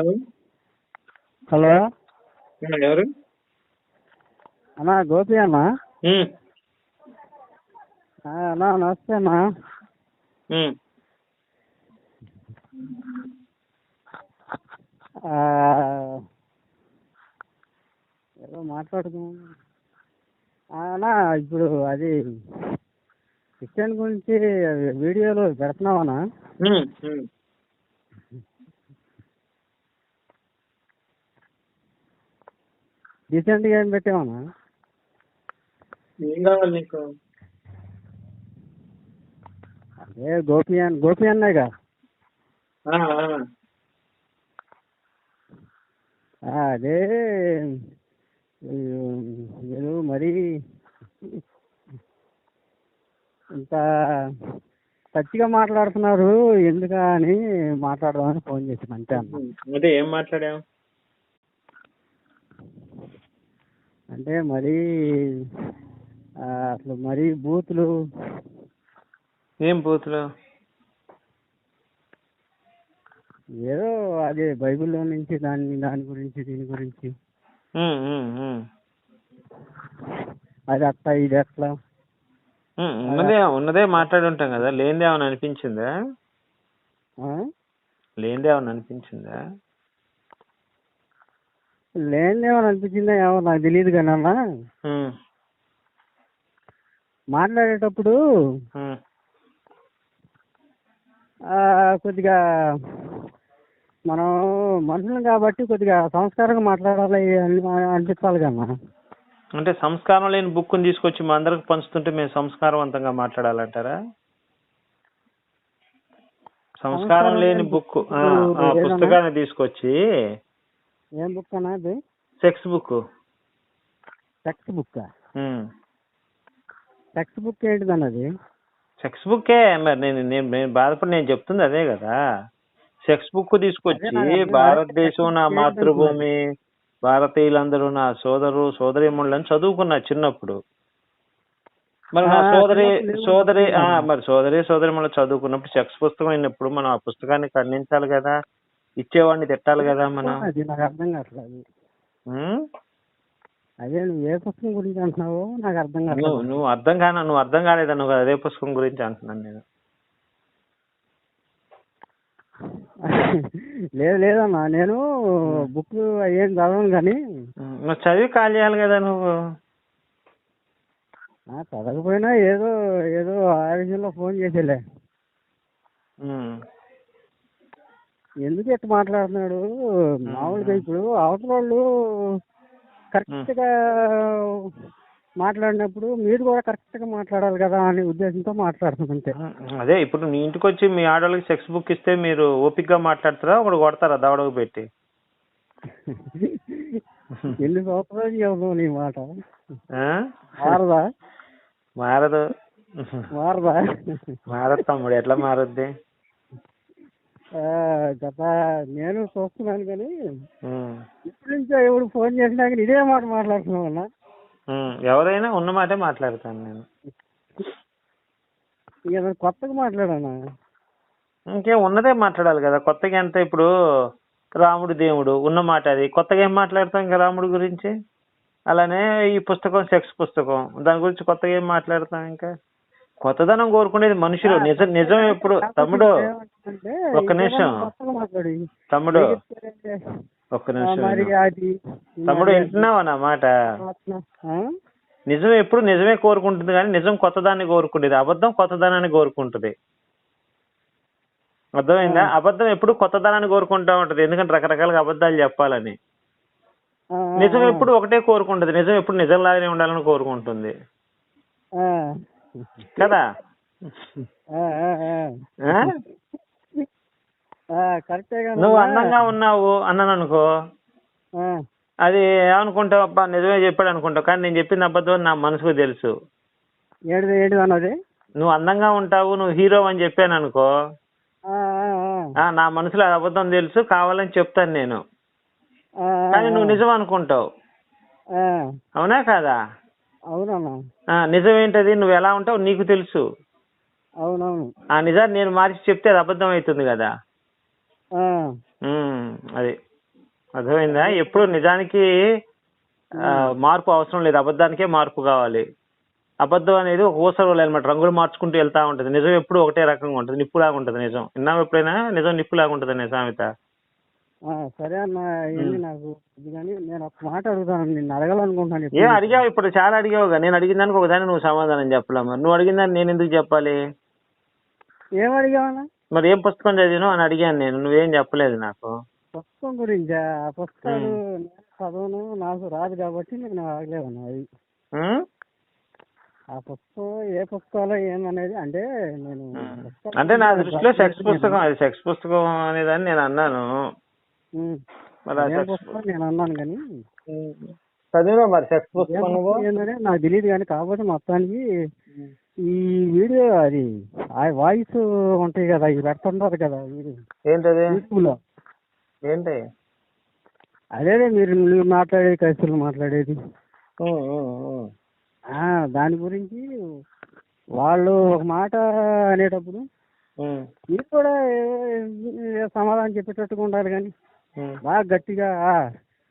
Hello. Hello. ఎవరు? అన్నా గోపి అన్న. అన్నా నమస్తే అన్నా. ఏదో మాట్లాడుకున్నాం అన్నా ఇప్పుడు అది క్రిస్టియన్ గురించి వీడియోలు పెడుతున్నావన్నా రీసెంట్గా ఏం పెట్టావన్నా ఏం కావాలి నీకు? అదే గోపి అన్న గోపి అదే ఏదో మరీ ఇంత టచ్గా మాట్లాడుతున్నారు ఎందుకా అని మాట్లాడదామని ఫోన్ చేసిన అంతే అన్న. అదే ఏం మాట్లాడావు? అంటే మరీ అసలు మరీ బూతులు. ఏం బూతులు? ఏదో అదే బైబిల్లో నుంచి దాని దాని గురించి దీని గురించి. అది అట్లా ఇది అట్లా ఉన్నదే ఉన్నదే మాట్లాడి ఉంటాం కదా లేనిదే ఏమైనా అనిపించిందా? లేనిదే ఏమైనా అనిపించిందా? లేనిదేమని అనిపించిందో ఏమో నాకు తెలియదు కానీ అన్న. మాట్లాడేటప్పుడు కొద్దిగా మనం మనుషులు కాబట్టి కొద్దిగా సంస్కారంగా మాట్లాడాలి అని అనిపించాలి కన్నా అంటే సంస్కారం లేని బుక్ని తీసుకొచ్చి మా అందరికి పంచుతుంటే మేము సంస్కారవంతంగా మాట్లాడాలంటారా? సంస్కారం లేని బుక్? పుస్తకాన్ని తీసుకొచ్చి ఏం బుక్ అన్నా అది? Sex book. Text book text book ఏంటిదన్న అది? సెక్స్ బుక్కే మరి నేను నేను నేను బాధపడి నేను చెప్తుంది అదే కదా. సెక్స్ బుక్ తీసుకొచ్చి భారతదేశం. నా? మాతృభూమి భారతీయులందరూ నా సోదరు సోదరీమణులని చదువుకున్నా చిన్నప్పుడు. మరి నా సోదరి సోదరి. మరి సోదరి సోదరిమణులు చదువుకున్నప్పుడు సెక్స్ పుస్తకం అయినప్పుడు మనం ఆ పుస్తకాన్ని ఖండించాలి కదా. ఇచ్చేవాడిని తిట్టాలి కదా మనం. అది నాకు అర్థం కావట్లేదు? అదే నువ్వు ఏ పుస్తకం గురించి అంటున్నావో నాకు అర్థం నువ్వు కావట్లేదు. నువ్వు అర్థం కాన నువ్వు అర్థం కాలేదను కదా అదే పుస్తకం గురించి అంటున్నాను నేను. లేదు లేదన్నా నేను బుక్ ఏం చదవను కానీ నువ్వు చదివి కాల్ చేయాలి కదా నువ్వు. చదవకపోయినా ఏదో ఏదో ఆ విషయంలో ఫోన్ చేసేలే. ఎందుకు ఎట్లా మాట్లాడుతున్నాడు? మామూలుగా ఇప్పుడు అవతల వాళ్ళు కరెక్ట్గా మాట్లాడినప్పుడు మీరు కూడా కరెక్ట్గా మాట్లాడాలి కదా అనే ఉద్దేశంతో మాట్లాడుతుంది అంతే. అదే ఇప్పుడు నీ ఇంటికి వచ్చి మీ ఆడవాళ్ళకి సెక్స్ బుక్ ఇస్తే మీరు ఓపిక్గా మాట్లాడతారా? ఒకడు కొడతారా దవడకు పెట్టి? ఎన్ని సంవత్సరాలు చెబుతావు నీ మాట? మారదా? మారదు. మారదా? మారదు తమ్ముడు ఎట్లా మారద్ది? గత నేను చూస్తున్నాను కానీ. ఇప్పటి నుంచో ఎవడు ఫోన్ చేసినా కానీ ఇదే మాట మాట్లాడుతున్నావు అన్న. ఎవరైనా ఉన్న మాటే మాట్లాడతాను నేను. ఇక కొత్తగా మాట్లాడానా? ఇంకేం ఉన్నదే మాట్లాడాలి కదా కొత్తగా ఎంత ఇప్పుడు రాముడు దేవుడు ఉన్న మాట అది. కొత్తగా ఏం మాట్లాడతాం ఇంకా రాముడి గురించి? అలానే ఈ పుస్తకం సెక్స్ పుస్తకం. దాని గురించి కొత్తగా ఏం మాట్లాడతాం ఇంకా? కొత్తదనం కోరుకునేది మనుషులు. నిజం నిజం ఎప్పుడు? తమ్ముడు ఒక్క నిమిషం. తమ్ముడు ఒక్క నిమిషం తమ్ముడు వింటున్నావా నా మాట? నిజం ఎప్పుడు నిజమే కోరుకుంటుంది కానీ నిజం కొత్తదాన్ని కోరుకుంటుంది. అబద్ధం కొత్తదనాన్ని కోరుకుంటుంది. అర్థమైందా? అబద్ధం ఎప్పుడు కొత్తదనాన్ని కోరుకుంటా ఉంటది. ఎందుకంటే రకరకాలుగా అబద్ధాలు చెప్పాలని. నిజం ఎప్పుడు ఒకటే కోరుకుంటది. నిజం ఎప్పుడు నిజంలాగానే ఉండాలని కోరుకుంటుంది. కదా? నువ్వు అందంగా ఉన్నావు అన్నాను అనుకో అది ఏమనుకుంటావు? అబ్బా నిజమే చెప్పాడు అనుకుంటావు. కానీ నేను చెప్పింది అబద్ధం నా మనసుకు తెలుసు. అన్నది? నువ్వు అందంగా ఉంటావు నువ్వు హీరో అని చెప్పాను అనుకో నా మనసులో అది అబద్ధం తెలుసు కావాలని చెప్తాను నేను. కానీ నువ్వు నిజం అనుకుంటావు. అవునా కాదా? అవునన్నా. నిజం ఏంటది నువ్వు ఎలా ఉంటావు నీకు తెలుసు. అవునవును. ఆ నిజాన్ని నేను మార్చి చెప్తే అది అబద్ధం అవుతుంది కదా అది. అర్థమైందా? ఎప్పుడు నిజానికి మార్పు అవసరం లేదు. అబద్ధానికే మార్పు కావాలి. అబద్ధం అనేది ఒక ఊసరు అనమాట రంగులు మార్చుకుంటూ వెళ్తా ఉంటది. నిజం ఎప్పుడు ఒకటే రకంగా ఉంటది. నిప్పులాగా ఉంటది నిజం. విన్నావు ఎప్పుడైనా? నిజం నిప్పులాగా ఉంటది అనే సామెత. సరే అన్న ఇవన్నీ నాకు ఇది కానీ నేను ఒక మాట అడుగుతాను నిన్ను అడగాలనుకుంటున్నాను ఏం ఇప్పుడు. అడిగావు ఇప్పుడు? చాలా అడిగావుగా నేను అడిగిన దానికి ఒకదాన్ని నువ్వు సమాధానం చెప్పలే మరి. నువ్వు అడిగిన దాన్ని నేను ఎందుకు చెప్పాలి? ఏం అడిగావన్నా మరి ఏం పుస్తకం చదివాను అని అడిగాను నేను. నువ్వేం చెప్పలేదు నాకు. పుస్తకం గురించా? ఆ పుస్తకాలు నేను చదవను నాకు రాదు కాబట్టి నేను అడగలేదన్న అది? ఆ పుస్తకం ఏ పుస్తకాలు ఏమనేది అంటే నేను పుస్తకాలు అంటే నా దృష్టిలో సెక్స్ పుస్తకం అది సెక్స్ పుస్తకం అనేదాన్ని నేను అన్నాను. నేను అన్నాను కానీ. చదివినా మరి సెక్స్ నాకు తెలియదు కానీ కాకపోతే మొత్తానికి ఈ వీడియో అది ఆ వాయిస్ ఉంటాయి కదా ఇవి పెడుతుంటారు కదా ఏంటది? యూట్యూబ్లో ఏంటి? అదే మీరు మీరు మాట్లాడేది కైసలు మాట్లాడేది. దాని గురించి వాళ్ళు ఒక మాట అనేటప్పుడు మీరు కూడా సమాధానం చెప్పేటట్టుగా ఉండాలి కానీ. బాగా గట్టిగా ఆ,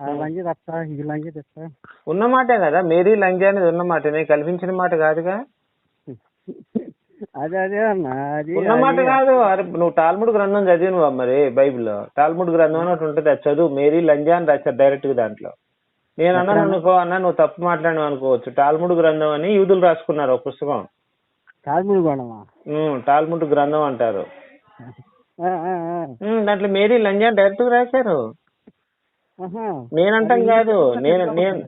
ఆ లంగి తప్ప ఇది లంగి తెస్తా. ఉన్న మాటే కదా మేరీ లంగి అనేది ఉన్న మాట నేను కల్పించిన మాట కాదుగా? అదే అదే అన్న అది ఉన్న మాట కాదు అరే నువ్వు టాల్ముడ్ గ్రంథం చదివినవా మరి బైబిల్లో? టాల్ముడ్ గ్రంథం అని ఒకటి ఉంటుంది అది చదువు మేరీ లంజా అని రాశారు డైరెక్ట్గా దాంట్లో. నేను అన్నాను అనుకో అన్నా నువ్వు తప్పు మాట్లాడినావు అనుకోవచ్చు టాల్ముడ్ గ్రంథం అని యూదులు రాసుకున్నారు ఒక పుస్తకం. ఉమ్, టాల్ముడ్ గ్రంథం అంటారు. దాంట్లో మేరీ లంజా డైరెక్ట్గా రాశారు. నేనంటాం కాదు నేను నేను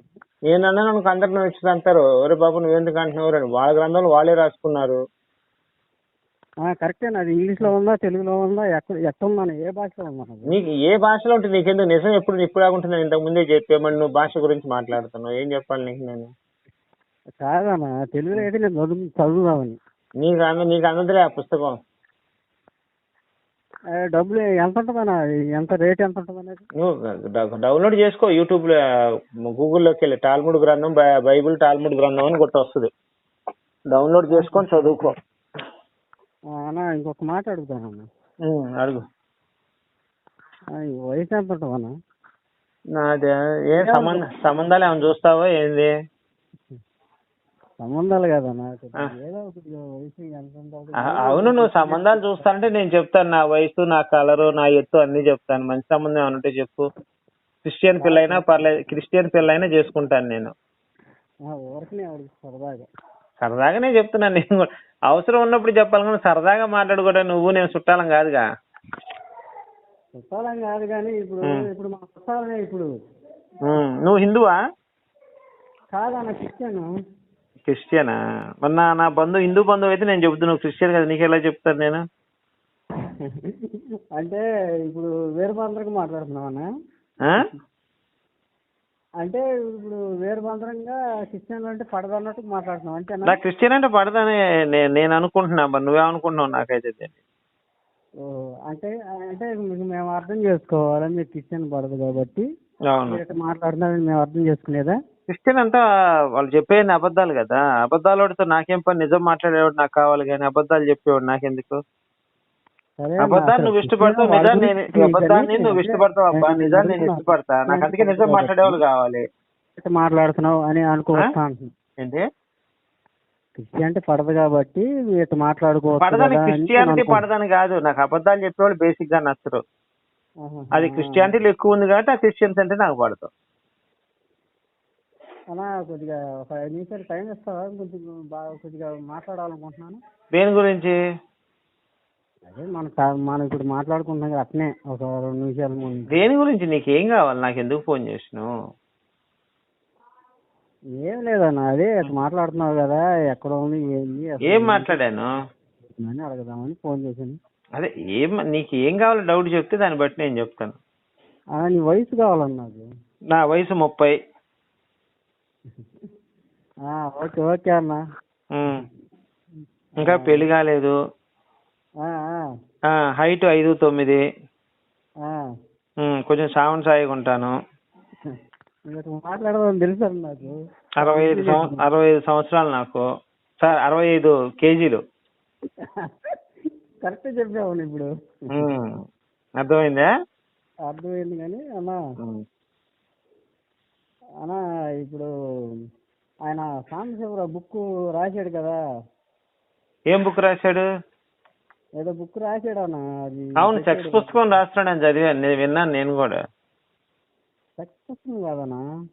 నేను అన్నాను అనుకో అందరు నువ్వు ఇచ్చి అంటారు ఒరే బాబు నువ్వు ఎందుకు అంటున్నావు? అని వాళ్ళ గ్రంథంలో వాళ్ళే రాసుకున్నారు. ఆ, కరెక్టేనా అది ఇంగ్లీష్లో ఉందా తెలుగులో ఉందా ఎక్కడ ఎక్కడ ఉందా ఏ భాషలో ఉందా? నీకు ఏ భాషలో ఉంటుంది నీకెందుకు నిజం? ఎప్పుడు ఇప్పుడు ఉంటుంది ఇంతకు ముందే చెప్పేమని నువ్వు భాష గురించి మాట్లాడుతున్నావు. ఏం చెప్పాలి నీకు నేను? కాదన్నా తెలుగులో అయితే నేను చదువు చదువుదామని. నీకు అంద నీకు అందదులే ఆ పుస్తకం. డబ్బులు ఎంత ఉంటుందన్నా ఎంత రేట్ ఎంత ఉంటుంది అనేది నువ్వు డ- డౌన్లోడ్ చేసుకో యూట్యూబ్లో గూగుల్లోకి వెళ్ళి టాల్ముడ్ గ్రంథం బై- బైబిల్ టాల్ముడ్ గ్రంథం అని కొట్టి వస్తుంది డౌన్లోడ్ చేసుకొని చదువుకో. ఆ, అన్న ఇంకొక మాట అడుగుతానన్నా. ఉమ్, అడుగు. ఆ, ఈ వయసు ఎంత ఉంటుందన్నా నాదే ఏ సంబంధ సంబంధాలు ఏమైనా చూస్తావా? ఏంది? సంబంధాలు కదన్నా ఆ. ఏదో ఒకటి వయసు ఎంత ఉంటుంది ఆ, అవును నువ్వు సంబంధాలు చూస్తానంటే నేను చెప్తాను. నా వయసు నా కలరు నా ఎత్తు అన్ని చెప్తాను. మంచి సంబంధం ఏమైనా ఉంటే చెప్పు. క్రిస్టియన్ పిల్లైనా పర్లేదు. క్రిస్టియన్ పిల్లైనా చేసుకుంటాను నేను. సరదాగా. సరదాగానే చెప్తున్నాను నేను కూడా. అవసరం ఉన్నప్పుడు చెప్పాలి కానీ సరదాగా మాట్లాడుకోవడం నువ్వు నేను చుట్టాలం కాదుగా. చుట్టాలని కాదు కానీ ఇప్పుడు. ఇప్పుడు చుట్టాలనే ఇప్పుడు. నువ్వు హిందువా? కాదన్న క్రిస్టియన్. క్రిస్టియనా? మరి నా నా బంధువు హిందూ బంధువు అయితే నేను చెబుతాను నువ్వు క్రిస్టియన్ కదా నీకు ఎలా చెప్తాను నేను? అంటే ఇప్పుడు వేరు బంధంగా మాట్లాడుతున్నావు? అంటే ఇప్పుడు వేరు బంధంగా క్రిస్టియన్లు అంటే పడదన్నట్టు మాట్లాడుతున్నావు నా అంతేనా క్రిస్టియన్ అంటే పడదని నే- నేను అనుకుంటున్నా మరి నువ్వేమనుకుంటున్నావు నాకైతే అంటే అంటే మేము అర్థం చేసుకోవాలి మీరు క్రిస్టియన్ పడదు కాబట్టి మాట్లాడుతున్నారని మేము అర్థం చేసుకునేదా? క్రిస్టియన్ అంతా వాళ్ళు చెప్పేది అబద్ధాలు కదా. అబద్ధాలతో నాకేం పని? నిజం మాట్లాడేవాడు నాకు కావాలి కానీ అబద్ధాలు చెప్పేవాడు నాకెందుకు? అబద్ధాన్ని నువ్వు ఇష్టపడతావు నిజాన్ని అబద్ధాన్ని నువ్వు ఇష్టపడతావు? అబ్బా నేను నిజాన్ని నేను. ఇష్టపడతా. నాకు అందుకే నిజం మాట్లాడేవాళ్ళు కావాలి. మాట్లాడుతున్నావు అని అనుకోవచ్చా ఏంటి? క్రిస్టియన్ అంటే పడదు కాబట్టి ఇట్లా మాట్లాడుకోవచ్చు పడదని క్రిస్టియానిటీ. పడదని కాదు. నాకు అబద్ధాలు చెప్పేవాళ్ళు బేసిక్గా నచ్చరు. అది క్రిస్టియానిటీలో ఎక్కువ ఉంది కాబట్టి ఆ క్రిస్టియన్స్ అంటే నాకు పడతాం అన్నా కొద్దిగా ఒక ఐదు నిమిషాలు టైం ఇస్తావా? కొంచెం బాగా కొద్దిగా మాట్లాడాలనుకుంటున్నాను. దేని గురించి? అదే మన కా- మనం ఇప్పుడు మాట్లాడుకుంటున్నాం కదా అట్నే ఒక రెండు నిమిషాలు మూడు నిమిషాలు. దేని గురించి? నీకేం కావాలి? నాకు ఎందుకు ఫోన్ చేసినావు? ఏం లేదన్న అదే అట్లా మాట్లాడుతున్నావు కదా ఎక్కడ ఉంది ఏంది అసలు ఏం మాట్లాడాను? అని అడగదామని ఫోన్ చేశాను. అదే ఏం నీకు ఏం కావాలో? డౌట్ చెప్తే దాన్ని బట్టి నేను చెప్తాను. నీ వయసు కావాలన్న నాకు నా వయసు ముప్పై. ఓకే ఓకే అన్న. ఇంకా పెళ్ళి కాలేదు. హైట్ ఐదు తొమ్మిది. కొంచెం సావన్ సాయిగా ఉంటాను ఇట్లా మాట్లాడదామని తెలుసు నాకు. అరవై ఐదు అరవై ఐదు సంవత్సరాలు నాకు. సార్ అరవై ఐదు కేజీలు. కరెక్ట్ చెప్పావు ఇప్పుడు. అర్థమైందా? అర్థమైంది కానీ అన్న. అన్న ఇప్పుడు ఆయన సాంబశివరావు బుక్ రాశాడు కదా. ఏం బుక్ రాశాడు? ఏదో బుక్ రాశాడు అన్న అది అవును సెక్స్ పుస్తకం రాస్తున్నాడు అని చదివాను నేను విన్నాను నేను కూడా. సెక్స్ పుస్తకం కాదన్నా?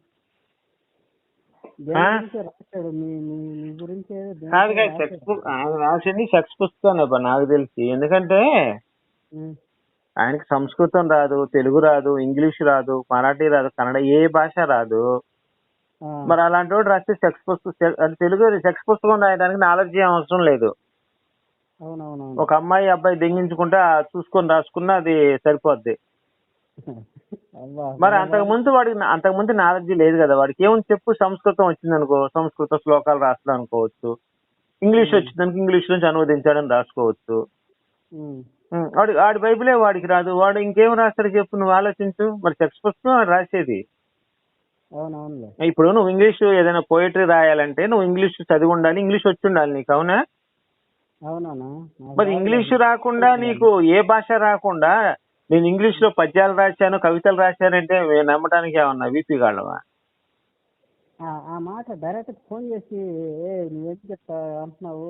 ఆ? దేని గురించో రాశాడు మీ మీ మీ గురించి ఏదో దేనికో కాదు కాదు రాశాడు. సెక్స్ బుక్ ఆయన రాసింది సెక్స్ పుస్తకం అబ్బా నాకు తెలిసి. ఎందుకంటే ఆయనకి సంస్కృతం రాదు తెలుగు రాదు ఇంగ్లీష్ రాదు మరాఠీ రాదు కన్నడ ఏ భాష రాదు. మరి అలాంటి వాడు రాస్తే సెక్స్ పుస్తకం తెలుగు సెక్స్ పుస్తకం రాయడానికి నాలెడ్జ్ ఏం అవసరం లేదు. ఒక అమ్మాయి అబ్బాయి దెంగించుకుంటే చూసుకొని రాసుకున్నా అది సరిపోద్ది. మరి అంతకు ముందు వాడికి అంతకు ముందు నాలెడ్జ్ లేదు కదా. వాడికి ఏముంది చెప్పు సంస్కృతం వచ్చింది అనుకో సంస్కృత శ్లోకాలు రాస్తాడు అనుకోవచ్చు ఇంగ్లీష్ వచ్చిందనుకో ఇంగ్లీష్ నుంచి అనువదించాడని రాసుకోవచ్చు. వాడి వాడి బైబిలే వాడికి రాదు. వాడు ఇంకేం రాస్తాడు చెప్పు నువ్వు ఆలోచించు. మరి సెక్స్ పుస్తకం రాసేది. అవునవునులే. ఇప్పుడు నువ్వు ఇంగ్లీష్ ఏదైనా పోయిటరీ రాయాలంటే నువ్వు ఇంగ్లీష్ చదివి ఉండాలి ఇంగ్లీష్ వచ్చి ఉండాలి నీకు అవునా? అవునన్నా మరి ఇంగ్లీష్ రాకుండా నీకు ఏ భాష రాకుండా నేను ఇంగ్లీష్లో పద్యాలు రాశాను కవితలు రాశానంటే నమ్మటానికి ఏమన్నా వీపీ గాళ్ళవా? ఆ మాట డైరెక్ట్ ఫోన్ చేసి అంటున్నావు.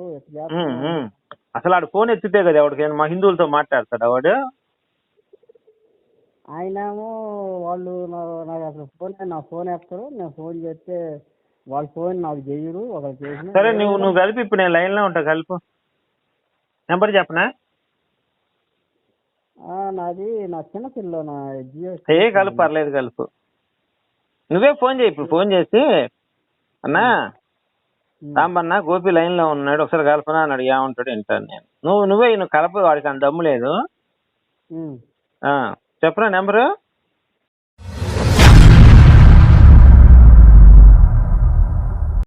అసలు ఆడు ఫోన్ ఎత్తితే కదా ఎవడికైనా మా హిందువులతో మాట్లాడతాడు వాడు? ఆయనేమో వాళ్ళు నా- నాకు అసలు ఫోన్ నా ఫోన్ వేస్తారు. నేను ఫోన్ చేస్తే వాళ్ళ ఫోన్ నాకు చేయరు ఒకరు చేసిన సరే నువ్వు నువ్వు కలిపి ఇప్పుడు నేను లైన్లో ఉంటా కలుపు. నెంబర్ చెప్పనా? ఆ, నాది నా చిన్న పిల్ల నా జియో ఏ కలుపు పర్లేదు కలుపు. నువ్వే ఫోన్ చేయి ఇప్పుడు ఫోన్ చేసి. అన్నా రాంబన్న గోపి లైన్లో ఉన్నాడు ఒకసారి కలపనా అన్నాడు ఏమంటాడు వింటాను నేను. నువ్వు నువ్వే నువ్వు కలప వాడికి అంత దమ్ము లేదు. ఉమ్. ఆ, చెప్పరా నెంబరు?